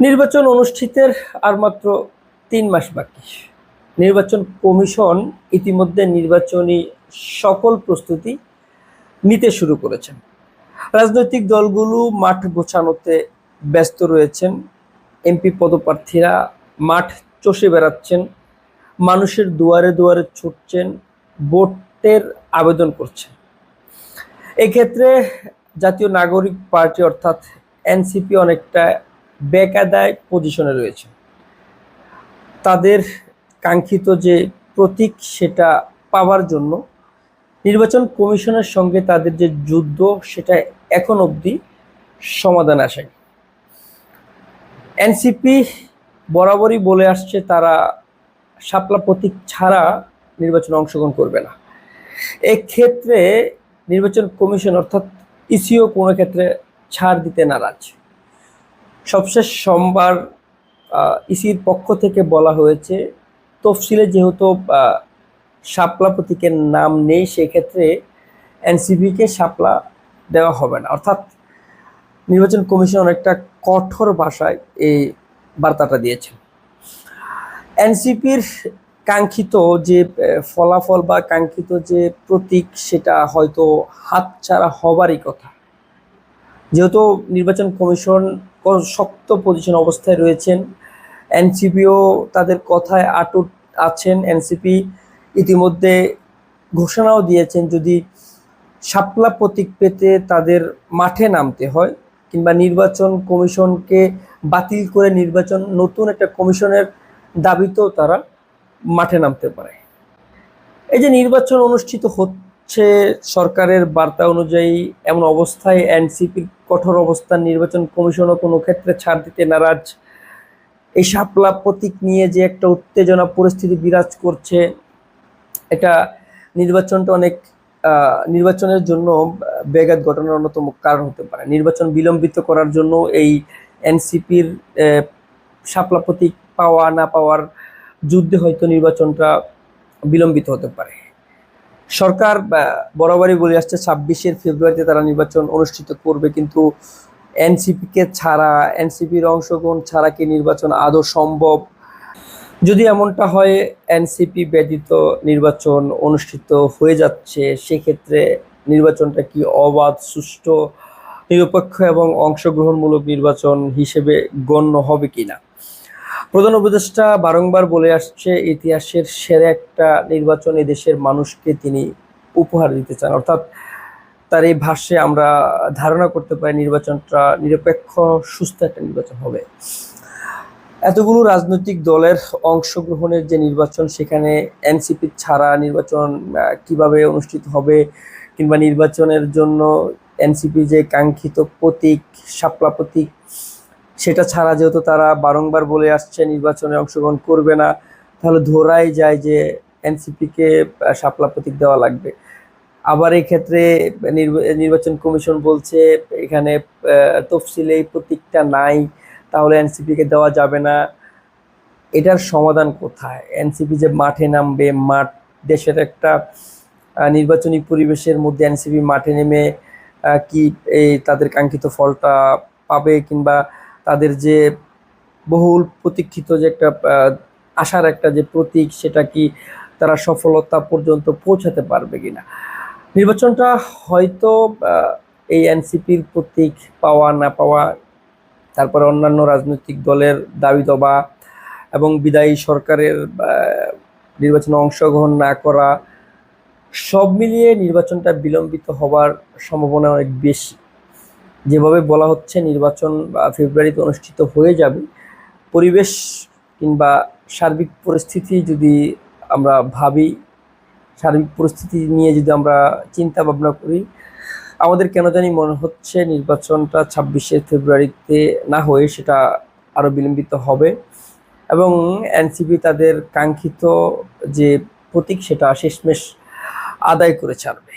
নির্বাচন অনুষ্ঠিতের আর মাত্র তিন মাস বাকি। নির্বাচন কমিশন ইতিমধ্যে নির্বাচনী সকল প্রস্তুতি নিতে শুরু করেছেন। রাজনৈতিক দলগুলো মাঠ গোছানোতে ব্যস্ত রয়েছেন। এমপি পদপ্রার্থীরা মাঠ চষে বেড়াচ্ছেন। মানুষের দুয়ারে দুয়ারে ছুটছেন। ভোটের আবেদন করছেন। এক্ষেত্রে জাতীয় নাগরিক পার্টি অর্থাৎ এনসিপি অনেকটা বেকাদায় পজিশনে রয়েছে। তাদের কাঙ্ক্ষিত যে প্রতীক সেটা পাওয়ার জন্য নির্বাচন কমিশনের সঙ্গে তাদের যে যুদ্ধ সেটা এখন অবধি সমাধান আসেনি। এনসিপি বরাবরই বলে আসছে তারা শাপলা প্রতীক ছাড়া নির্বাচনে অংশগ্রহণ করবে না। এক্ষেত্রে নির্বাচন কমিশন অর্থাৎ ইসিও কোনো ক্ষেত্রে ছাড় দিতে নারাজ। সবশেষ সোমবার ইসির পক্ষ থেকে বলা হয়েছে, তফসিলে যেহেতু শাপলা প্রতীকের নাম নেই, সেক্ষেত্রে এনসিপিকে শাপলা দেওয়া হবে না। অর্থাৎ নির্বাচন কমিশন অনেকটা কঠোর ভাষায় এই বার্তাটা দিয়েছে। এনসিপির কাঙ্ক্ষিত যে ফলাফল বা কাঙ্ক্ষিত যে প্রতীক, সেটা হয়তো হাতছাড়া হবারই কথা। যেহেতু নির্বাচন কমিশন শক্ত পজিশন অবস্থায় রয়েছেন, এনসিপিও তাদের কথায় আটুট আছেন, এনসিপি ইতিমধ্যে ঘোষণাও দিয়েছেন যদি শাপলা প্রতীক পেতে তাদের মাঠে নামতে হয় কিংবা নির্বাচন কমিশনকে বাতিল করে নির্বাচন নতুন একটা কমিশনের দাবিতেও তারা মাঠে নামতে পারে। এই যে নির্বাচন অনুষ্ঠিত হচ্ছে সরকারের বার্তা অনুযায়ী এমন অবস্থায় এনসিপির কঠোর অবস্থান নির্বাচন কমিশনও কোনো ক্ষেত্রে ছাড় দিতে নারাজ। এই সাপলা প্রতীক নিয়ে যে একটা উত্তেজনা পরিস্থিতি বিরাজ করছে, এটা নির্বাচনটা অনেক নির্বাচনের জন্য ব্যাঘাত ঘটনার অন্যতম কারণ হতে পারে। নির্বাচন বিলম্বিত করার জন্য এই এনসিপির শাপলা প্রতীক পাওয়া না পাওয়ার যুদ্ধে হয়তো নির্বাচনটা বিলম্বিত হতে পারে। সরকার বরাবরই বলে আসছে, ছাব্বিশের ফেব্রুয়ারিতে তারা নির্বাচন অনুষ্ঠিত করবে, কিন্তু এনসিপিকে ছাড়া এনসিপির অংশগ্রহণ ছাড়া কি নির্বাচন আদৌ সম্ভব? যদি এমনটা হয়, এনসিপি ব্যতীত নির্বাচন অনুষ্ঠিত হয়ে যাচ্ছে, সেক্ষেত্রে নির্বাচনটা কি অবাধ, সুষ্ঠু, নিরপেক্ষ এবং অংশগ্রহণমূলক নির্বাচন হিসেবে গণ্য হবে কিনা? প্রধান উপদেষ্টা বারংবার বলে আসছে, ইতিহাসের সেরা একটা নির্বাচন দেশের মানুষকে তিনি উপহার দিতে চান। অর্থাৎ তার এই ভাষ্যে আমরা ধারণা করতে পারি নির্বাচনটা নিরপেক্ষ, সুস্থ একটা নির্বাচন হবে। এতগুলো রাজনৈতিক দলের অংশগ্রহণের যে নির্বাচন, সেখানে এনসিপি ছাড়া নির্বাচন কীভাবে অনুষ্ঠিত হবে কিংবা নির্বাচনের জন্য এনসিপি যে কাঙ্ক্ষিত প্রতীক, শাপলা প্রতীক সেটা ছাড়া যেহেতু তারা বারংবার বলে আসছে নির্বাচনে অংশগ্রহণ করবে না, তাহলে ধরাই যায় যে এনসিপিকে শাপলা প্রতীক দেওয়া লাগবে। আবার এই ক্ষেত্রে নির্বা- নির্বাচন কমিশন বলছে এখানে তফসিলে প্রতীকটা নাই, তাহলে এনসিপিকে দেওয়া যাবে না। এটার সমাধান কোথায়? এনসিপি যে মাঠে নামবে, মাঠ, দেশের একটা নির্বাচনী পরিবেশের মধ্যে এনসিপি মাঠে নেমে কি এই তাদের কাঙ্ক্ষিত ফলটা পাবে কিংবা তাদের যে বহুল প্রতীক্ষিত যে একটা আশার একটা যে প্রতীক, সেটা কি তারা সফলতা পর্যন্ত পৌঁছাতে পারবে কিনা? নির্বাচনটা হয়তো এই এনসিপির প্রতীক পাওয়া, না পাওয়া, তারপরে অন্যান্য রাজনৈতিক দলের দাবি দবা এবং বিদায়ী সরকারের নির্বাচনে অংশগ্রহণ না করা, সব মিলিয়ে নির্বাচনটা বিলম্বিত হবার সম্ভাবনা অনেক বেশি। যেভাবে বলা হচ্ছে নির্বাচন বা ফেব্রুয়ারিতে অনুষ্ঠিত হয়ে যাবে, পরিবেশ কিংবা সার্বিক পরিস্থিতি যদি আমরা ভাবি, সার্বিক পরিস্থিতি নিয়ে যদি আমরা চিন্তা ভাবনা করি, আমাদের কেন জানি মনে হচ্ছে নির্বাচনটা ছাব্বিশে ফেব্রুয়ারিতে না হয়ে সেটা আরও বিলম্বিত হবে এবং এনসিপি তাদের কাঙ্ক্ষিত যে প্রতীক সেটা শেষমেশ আদায় করে ছাড়বে।